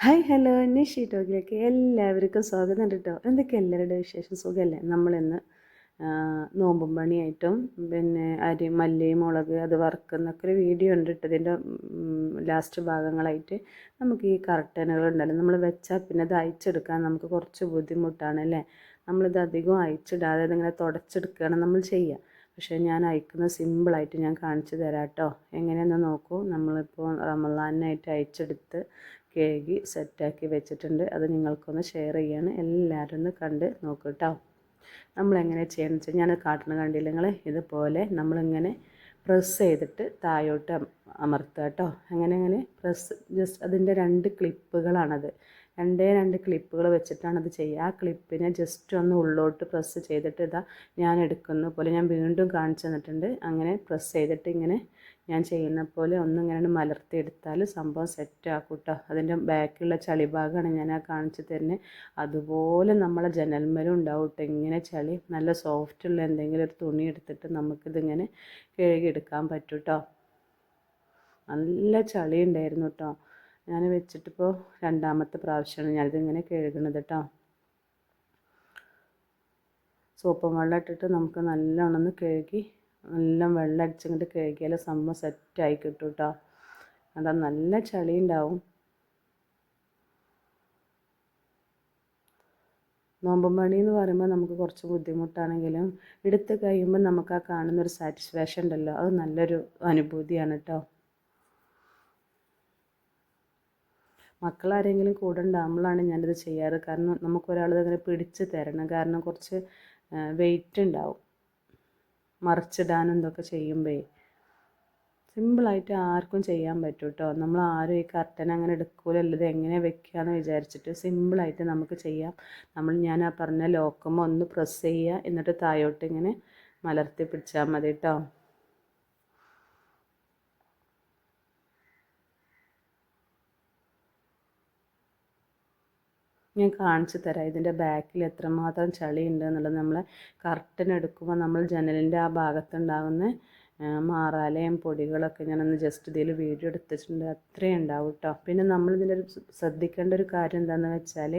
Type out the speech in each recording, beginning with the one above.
Hi hello Nishi ടോക്കിലേക്ക് എല്ലാവർക്കും സ്വാഗതം കേട്ടോ എന്തൊക്കെ എല്ലാവരുടെ വിശേഷം? സുഖമല്ലേ നമ്മളിന്ന് നോമ്പും പണിയായിട്ടും പിന്നെ അരി മല്ലി മുളക് അത് വറുക്കുന്നൊക്കെ ഒരു വീഡിയോ ഉണ്ട് ഇട്ടത് ഇതിന്റെ ലാസ്റ്റ് ഭാഗങ്ങളായിട്ട് നമുക്ക് ഈ കർട്ടനുകൾ ഉണ്ടല്ലോ. നമ്മൾ വെച്ചാൽ പിന്നെ അത് അയച്ചെടുക്കാൻ നമുക്ക് കുറച്ച് ബുദ്ധിമുട്ടാണ് അല്ലേ? നമ്മളിത് അധികം അയച്ചിടാതെ ഇങ്ങനെ തുടച്ചെടുക്കുകയാണ് നമ്മൾ ചെയ്യുക. പക്ഷേ ഞാൻ അയക്കുന്ന സിമ്പിളായിട്ട് ഞാൻ കാണിച്ചു തരാം കേട്ടോ എങ്ങനെയെന്ന് നോക്കൂ. നമ്മളിപ്പോൾ റമദാനായിട്ട് അയച്ചെടുത്ത് കേകി സെറ്റാക്കി വെച്ചിട്ടുണ്ട്. അത് നിങ്ങൾക്കൊന്ന് ഷെയർ ചെയ്യാണ്. എല്ലാവരും ഒന്ന് കണ്ട് നോക്കൂ കേട്ടോ നമ്മളെങ്ങനെ ചെയ്യണമെന്ന് വെച്ചാൽ ഞാൻ കാട്ടണ കണ്ടില്ല നിങ്ങൾ ഇതുപോലെ നമ്മളിങ്ങനെ പ്രസ് ചെയ്തിട്ട് താഴോട്ട് അമർത്തുക കേട്ടോ. അങ്ങനെ അങ്ങനെ പ്രസ് ജസ്റ്റ് അതിന്റെ രണ്ട് ക്ലിപ്പുകളാണത്. രണ്ടേ രണ്ട് ക്ലിപ്പുകൾ വെച്ചിട്ടാണ് അത് ചെയ്യുക. ആ ക്ലിപ്പിനെ ജസ്റ്റ് ഒന്ന് ഉള്ളോട്ട് പ്രസ് ചെയ്തിട്ട് ഇതാ ഞാൻ എടുക്കുന്ന പോലെ ഞാൻ വീണ്ടും കാണിച്ചു തന്നിട്ടുണ്ട്. അങ്ങനെ പ്രസ് ചെയ്തിട്ട് ഇങ്ങനെ ഞാൻ ചെയ്യുന്ന പോലെ ഒന്നിങ്ങനെ മലർത്തി എടുത്താൽ സംഭവം സെറ്റ് ആക്കും കേട്ടോ അതിന്റെ ബാക്കിലുള്ള ചളി ഭാഗമാണ് ഞാൻ ആ കാണിച്ചു തരുന്നത്. അതുപോലെ നമ്മളെ ജനൽമരം ഉണ്ടാവും ഇങ്ങനെ ചളി നല്ല സോഫ്റ്റ് ഉള്ള എന്തെങ്കിലും ഒരു തുണി എടുത്തിട്ട് നമുക്കിതിങ്ങനെ കഴുകിയെടുക്കാൻ പറ്റൂട്ടോ നല്ല ചളി ഉണ്ടായിരുന്നു കേട്ടോ ഞാൻ വെച്ചിട്ടിപ്പോൾ രണ്ടാമത്തെ പ്രാവശ്യമാണ് ഞാനിതിങ്ങനെ കഴുകണത് കേട്ടോ സോപ്പും വെള്ളം ഇട്ടിട്ട് നമുക്ക് നല്ലോണം കഴുകി നല്ല വെള്ളം അടിച്ചിങ്ങോട്ട് കഴുകിയാൽ സംഭവം സെറ്റായി കിട്ടും കേട്ടോ അതാ നല്ല ചളി ഉണ്ടാവും നോമ്പും പണി എന്ന് പറയുമ്പോൾ നമുക്ക് കുറച്ച് ബുദ്ധിമുട്ടാണെങ്കിലും എടുത്ത് കഴിയുമ്പോൾ നമുക്ക് ആ കാണുന്നൊരു സാറ്റിസ്ഫാക്ഷൻ ഉണ്ടല്ലോ. അത് നല്ലൊരു അനുഭൂതിയാണ് കേട്ടോ മക്കളാരെങ്കിലും കൂടെ ഉണ്ടാകുമ്പോഴാണ് ഞാനിത് ചെയ്യാറ്. കാരണം നമുക്കൊരാൾ അങ്ങനെ പിടിച്ച് തരണം. കാരണം കുറച്ച് വെയിറ്റ് ഉണ്ടാവും. മറിച്ചിടാനും ഇതൊക്കെ ചെയ്യുമ്പോൾ സിമ്പിളായിട്ട് ആർക്കും ചെയ്യാൻ പറ്റും കേട്ടോ നമ്മൾ ആരും ഈ കർട്ടൻ അങ്ങനെ എടുക്കൂലല്ലോ. ഇത് എങ്ങനെ വെക്കുകയെന്ന് വിചാരിച്ചിട്ട് സിമ്പിളായിട്ട് നമുക്ക് ചെയ്യാം. നമ്മൾ ഞാൻ ആ പറഞ്ഞ ലോക്കമ്മ ഒന്ന് പ്രസ് ചെയ്യുക. എന്നിട്ട് താഴോട്ട് ഇങ്ങനെ മലർത്തി പിടിച്ചാൽ മതി കേട്ടോ ഞാൻ കാണിച്ചു തരാം. ഇതിന്റെ ബാക്കിൽ എത്രമാത്രം ചളി ഉണ്ട് എന്നുള്ളത് നമ്മൾ കർട്ടൻ എടുക്കുമ്പോൾ നമ്മൾ ജനലിന്റെ ആ ഭാഗത്തുണ്ടാകുന്ന മാറാലയും പൊടികളൊക്കെ ഞാനൊന്ന് ജസ്റ്റ് ഇതിൽ വീഡിയോ എടുത്തിട്ടുണ്ട്. അത്രയും ഉണ്ടാവും കേട്ടോ പിന്നെ നമ്മളിതിന്റെ ഒരു ശ്രദ്ധിക്കേണ്ട ഒരു കാര്യം എന്താണെന്ന് വെച്ചാൽ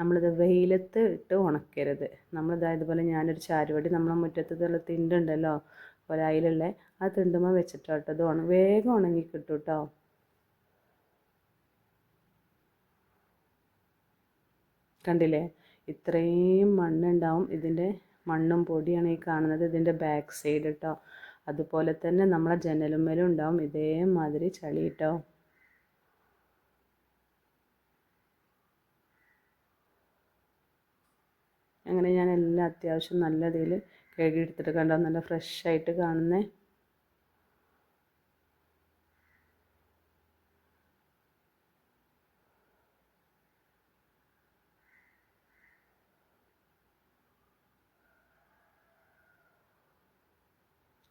നമ്മളിത് വെയിലത്ത് ഇട്ട് ഉണക്കരുത്. നമ്മളിതാ ഇതുപോലെ ഞാനൊരു ചാരുവടി നമ്മളെ മുറ്റത്തുള്ള തിണ്ടുണ്ടല്ലോ ഒരായിലുള്ള ആ തിണ്ടുമ്പോൾ വെച്ചിട്ടോ ഇത് ഉണ വേഗം ഉണങ്ങി കിട്ടും കേട്ടോ കണ്ടില്ലേ? ഇത്രയും മണ്ണുണ്ടാവും. ഇതിന്റെ മണ്ണും പൊടിയാണ് ഈ കാണുന്നത്. ഇതിന്റെ ബാക്ക് സൈഡ് കേട്ടോ അതുപോലെ തന്നെ നമ്മളെ ജനലുമ്മലും ഉണ്ടാവും. ഇതേമാതിരി ചളി കേട്ടോ അങ്ങനെ ഞാൻ എല്ലാം അത്യാവശ്യം നല്ല രീതിയിൽ കഴുകിയെടുത്തിട്ട് കണ്ടോ? നല്ല ഫ്രഷ് ആയിട്ട് കാണുന്നേ.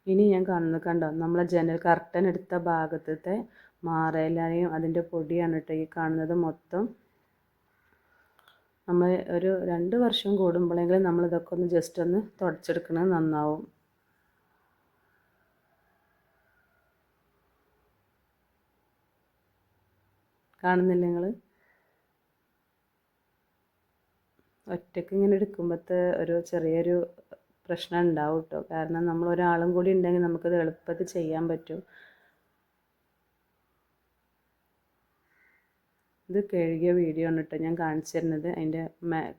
ഇനി ഞാൻ കാണുന്നത് കണ്ടോ? നമ്മളെ ജനൽ കർട്ടൻ എടുത്ത ഭാഗത്തത്തെ മാറയിലയും അതിന്റെ പൊടിയാണ് കേട്ടോ ഈ കാണുന്നത് മൊത്തം. നമ്മൾ ഒരു രണ്ട് വർഷം കൂടുമ്പോഴെങ്കിലും നമ്മളിതൊക്കെ ഒന്ന് ജസ്റ്റ് ഒന്ന് തുടച്ചെടുക്കണത് നന്നാവും. കാണുന്നില്ല നിങ്ങൾ ഒറ്റയ്ക്ക് ഇങ്ങനെ എടുക്കുമ്പോഴത്തെ ഒരു ചെറിയൊരു പ്രശ്നം ഉണ്ടാവും കേട്ടോ കാരണം നമ്മൾ ഒരാളും കൂടി ഉണ്ടെങ്കിൽ നമുക്കത് എളുപ്പത്തിൽ ചെയ്യാൻ പറ്റും. ഇത് കഴുകിയ വീഡിയോ ആണ് കേട്ടോ ഞാൻ കാണിച്ചു തരുന്നത്. അതിന്റെ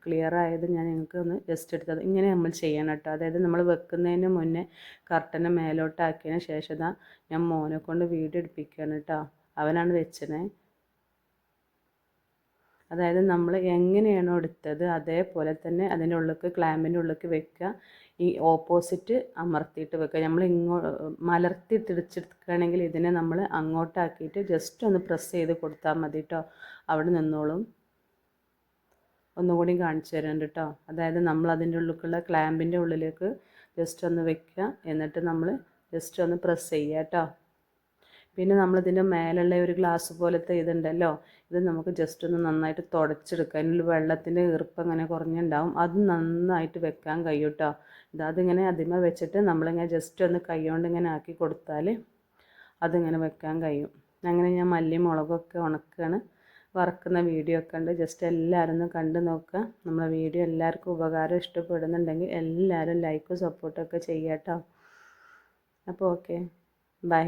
ക്ലിയർ ആയത് ഞാൻ നിങ്ങൾക്ക് ഒന്ന് ജസ്റ്റ് എടുത്തത്. ഇങ്ങനെ നമ്മൾ ചെയ്യണം കേട്ടോ അതായത് നമ്മൾ വെക്കുന്നതിന് മുന്നേ കർട്ടനെ മേലോട്ടാക്കിയതിന് ശേഷം ഇതാ ഞാൻ മോനെ കൊണ്ട് വീഡിയോ എടുപ്പിക്കുകയാണ് കേട്ടോ അവനാണ് വെച്ചത്. അതായത് നമ്മൾ എങ്ങനെയാണോ എടുത്തത് അതേപോലെ തന്നെ അതിന്റെ ഉള്ളിലേക്ക് ക്ലാമ്പിന്റെ ഉള്ളിലേക്ക് വെക്കുക. ഈ ഓപ്പോസിറ്റ് അമർത്തിയിട്ട് വെക്കുക നമ്മൾ ഇങ്ങോ മലർത്തി തിരിച്ചെടുക്കുകയാണെങ്കിൽ ഇതിനെ നമ്മൾ അങ്ങോട്ടാക്കിയിട്ട് ജസ്റ്റ് ഒന്ന് പ്രസ് ചെയ്ത് കൊടുത്താൽ മതി കേട്ടോ അവിടെ നിന്നോളും. ഒന്നുകൂടി കാണിച്ചു തരുന്നുണ്ട് കേട്ടോ അതായത് നമ്മൾ അതിന്റെ ഉള്ളിലേക്കുള്ള ക്ലാമ്പിന്റെ ഉള്ളിലേക്ക് ജസ്റ്റ് ഒന്ന് വെക്കുക എന്നിട്ട് നമ്മൾ ജസ്റ്റ് ഒന്ന് പ്രസ് ചെയ്യുക കേട്ടോ പിന്നെ നമ്മളിതിന്റെ മേലുള്ള ഒരു ഗ്ലാസ് പോലത്തെ ഇതുണ്ടല്ലോ ഇത് നമുക്ക് ജസ്റ്റ് ഒന്ന് നന്നായിട്ട് തുടച്ചെടുക്കുക അതിനുള്ള വെള്ളത്തിന്റെ ഈർപ്പം അങ്ങനെ കുറഞ്ഞുണ്ടാവും. അത് നന്നായിട്ട് വെക്കാൻ കഴിയും കേട്ടോ അതിങ്ങനെ അതിമ വെച്ചിട്ട് നമ്മളിങ്ങനെ ജസ്റ്റ് ഒന്ന് കൈകൊണ്ട് ഇങ്ങനെ ആക്കി കൊടുത്താൽ അതിങ്ങനെ വെക്കാൻ കഴിയും. അങ്ങനെ ഞാൻ മല്ലിയും മുളകൊക്കെ ഉണക്കുകയാണ് വറക്കുന്ന വീഡിയോ ഒക്കെ ഉണ്ട് ജസ്റ്റ് എല്ലാവരും ഒന്ന് കണ്ടു നോക്കുക. നമ്മളെ വീഡിയോ എല്ലാവർക്കും ഉപകാരം ഇഷ്ടപ്പെടുന്നുണ്ടെങ്കിൽ എല്ലാവരും ലൈക്കും സപ്പോർട്ടൊക്കെ ചെയ്യാം കേട്ടോ അപ്പോൾ ഓക്കെ ബൈ